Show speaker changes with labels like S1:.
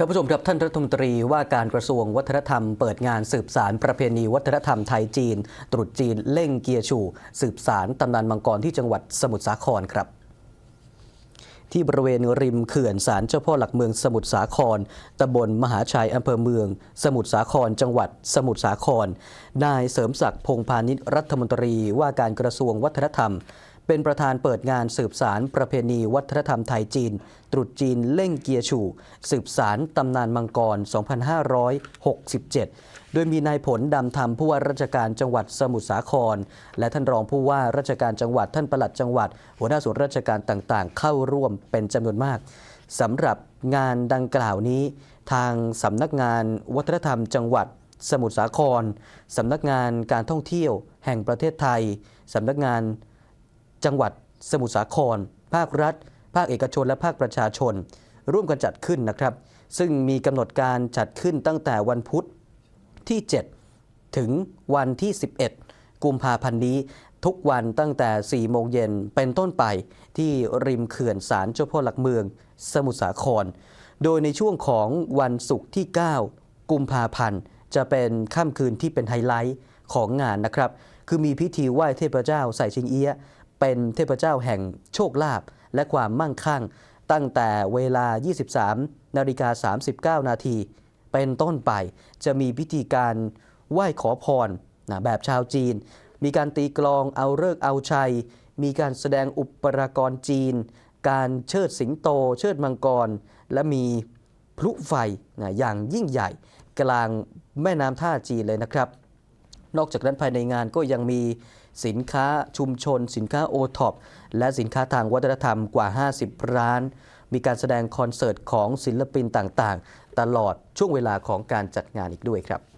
S1: ท่านผู้ชมครับท่านรัฐมนตรีว่าการกระทรวงวัฒนธรรมเปิดงานสืบสารประเพณีวัฒนธรรมไทยจีน ตรุษจีนเล่งเกียรชู สืบสารตำนานมังกรที่จังหวัดสมุทรสาครครับที่บริเวณริมเขื่อนศาลเจ้าพ่อหลักเมืองสมุทรสาคร ตำบลมหาชัยอำเภอเมือง สมุทรสาคร จังหวัดสมุทรสาคร นายเสริมศักดิ์พงพาณิชย์รัฐมนตรีว่าการกระทรวงวัฒนธรรม เป็นประธานเปิดงานสืบสารประเพณีวัฒนธรรมไทยจีน ตรุษจีนเล่งเกียร์ชูสืบสารตำนานมังกร 2567 โดยมีนายผลดำธรรมผู้ว่าราชการจังหวัดสมุทรสาคร และท่านรองผู้ว่าราชการจังหวัดท่านปลัดจังหวัด หัวหน้าส่วนราชการต่างๆ เข้าร่วมเป็นจำนวนมากสำหรับงานดังกล่าวนี้ ทางสำนักงานวัฒนธรรมจังหวัดสมุทรสาคร สำนักงานการท่องเที่ยวแห่งประเทศไทย สำนักงาน จังหวัดสมุทรสาคร ภาครัฐ ภาคเอกชนและภาคประชาชน ร่วมกันจัดขึ้นนะครับ ซึ่งมีกำหนดการจัดขึ้นตั้งแต่วันพุธที่ 7 ถึงวันที่ 11 กุมภาพันธ์นี้ทุกวันตั้งแต่ 4 โมงเย็นเป็นต้นไปที่ริมเขื่อนศาลเจ้าพ่อหลักเมือง สมุทรสาคร โดยในช่วงของวันศุกร์ที่ 9 กุมภาพันธ์ จะเป็นค่ำคืนที่เป็นไฮไลท์ของงานนะครับ คือมีพิธีไหว้เทพเจ้าใส่ชิงเอี้ยะ เป็นเทพเจ้าแห่งโชคลาภและความมั่งคั่ง ตั้งแต่เวลา 23 นาฬิกา 39 นาที เป็นต้นไปจะมีพิธีการไหว้ขอพรนะแบบชาวจีน มีการตีกลองเอาเลิกเอาชัย มีการแสดงอุปรากรจีน การเชิดสิงโต เชิดมังกร และมีพลุไฟนะอย่างยิ่งใหญ่ กลางแม่น้ำท่าจีนเลยนะครับ นอกจากนั้นภายในงานก็ยังมีสินค้าชุมชน สินค้าโอท็อปและสินค้าทางวัฒนธรรมกว่า 50 ร้าน มีการแสดงคอนเสิร์ตของศิลปินต่างๆ ตลอดช่วงเวลาของการจัดงานอีกด้วยครับ